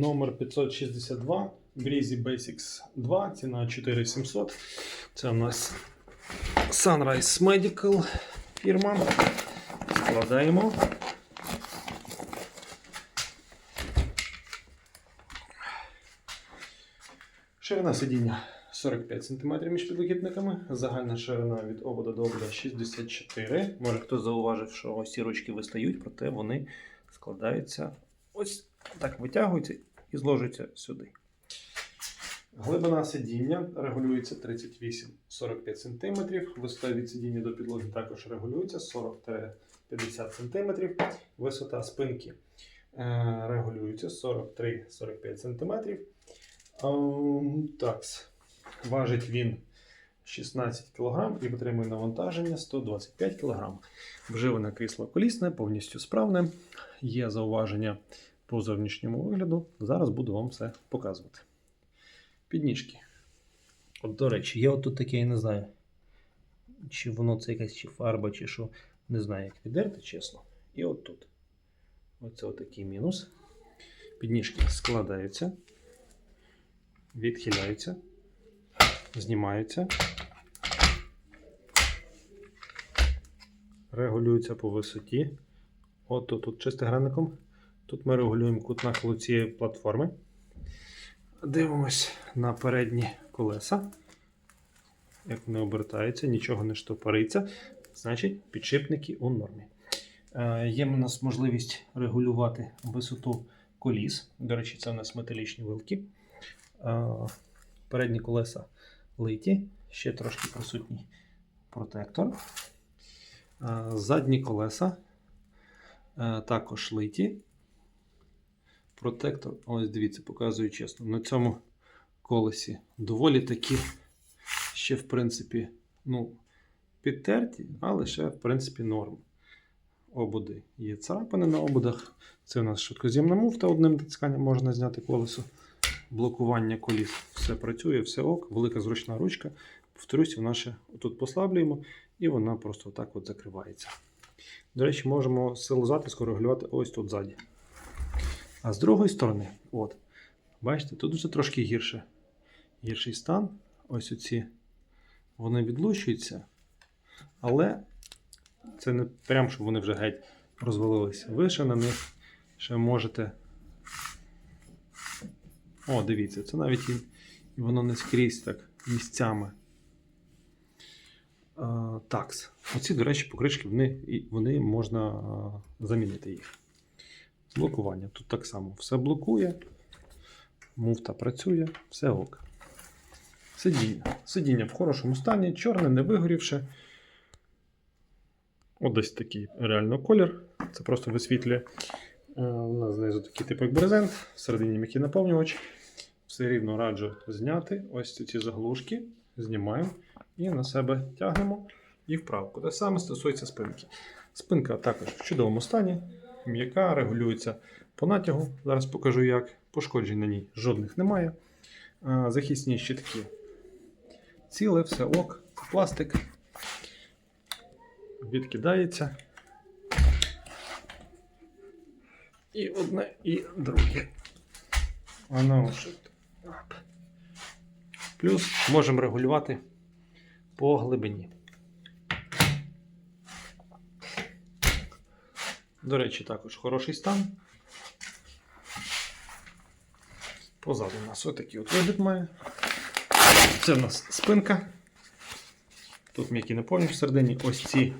номер 562 Breezy Basics 2, ціна 4700. Це у нас Sunrise Medical фірма. Складаємо. Ширина сидіння 45 см між підлокітниками, загальна ширина від обода до обода 64 Може хтось зауважив, що ось ці ручки вистають, проте вони складаються ось так витягуються і зложуються сюди. Глибина сидіння регулюється 38-45 см. Висота від сидіння до підлоги також регулюється 40-50 см. Висота спинки е, регулюється 43-45 см. Ем, Так, важить він 16 кг і витримує навантаження 125 кг. Вживане крісло колісне, повністю справне. Є зауваження по зовнішньому вигляду. Зараз буду вам все показувати. Підніжки. От, до речі, є отут таке, я не знаю, чи воно це якась чи фарба, чи що. Не знаю, як віддерти, чесно. І от тут. Оце отакий мінус. Підніжки складаються, відхиляються, знімаються, регулюються по висоті. От тут, тут шестигранником. Тут ми регулюємо кут нахилу цієї платформи. Дивимось на передні колеса. Як вони обертаються, нічого не штопориться. Значить, підшипники у нормі. Е, Є у нас можливість регулювати висоту коліс. До речі, це у нас металічні вилки. Е, Передні колеса литі, ще трошки присутній протектор. Е, Задні колеса також литі. Протектор, ось дивіться, показую чесно. На цьому колесі доволі такі ще, в принципі, ну, підтерті, але ще, в принципі, норм. Обуди є царапини на обудах. Це у нас швидкоз'ємна муфта, одним натисканням можна зняти колесо. Блокування коліс все працює, все ок, велика зручна ручка. Повторюсь, вона ще тут послаблюємо і вона просто так от закривається. До речі, можемо силу затиску регулювати ось тут ззаді. А з другої сторони, от, бачите, тут вже трошки гірше. Гірший стан. Ось оці вони відлучуються, але це не прям, щоб вони вже геть розвалилися. Ви ще на них ще можете. О, дивіться, це навіть і, воно не скрізь так місцями. А, такс. Оці, до речі, покришки вони, вони можна замінити їх. Блокування. Тут так само все блокує, муфта працює, все ок. Сидіння. Сидіння в хорошому стані, чорне, не вигорівше. От десь такий реально колір. Це просто висвітлює. Е, У нас знизу такий тип як брезент, всередині м'який наповнювач. Все рівно раджу зняти ось ці заглушки, знімаємо і на себе тягнемо і вправку. Те саме стосується спинки. Спинка також в чудовому стані, м'яка, регулюється по натягу. Зараз покажу як. Пошкоджень на ній жодних немає. Захисні щитки ціле, все ок, пластик відкидається. І одне, і друге. Воно так. Плюс можемо регулювати по глибині. До речі, також хороший стан. Позаду у нас отакий от вигляд має. Це в нас спинка. Тут м'які наповнювач всередині. Ось ці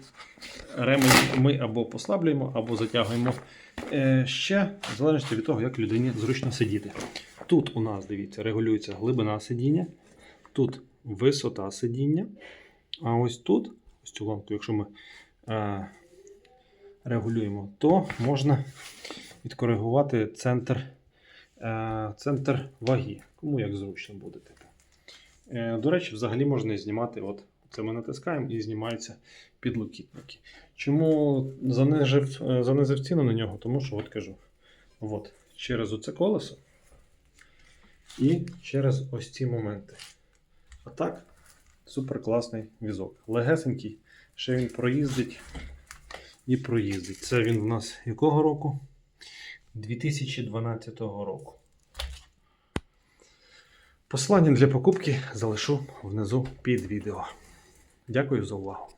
ремені ми або послаблюємо, або затягуємо е, ще, в залежності від того, як людині зручно сидіти. Тут у нас, дивіться, регулюється глибина сидіння, тут висота сидіння. А ось тут, ось цю ламку, якщо ми е, регулюємо, то можна відкоригувати центр, е, центр ваги. Кому як зручно буде. Типу. Е, До речі, взагалі можна знімати. От це ми натискаємо і знімаються підлокітники. Чому занижив, е, занизив ціну на нього? Тому що от кажу, от, через оце колесо і через ось ці моменти так, супер класний візок. Легесенький, ще він проїздить і проїздить. Це він в нас якого року? 2012 року. Посилання для покупки залишу внизу під відео. Дякую за увагу.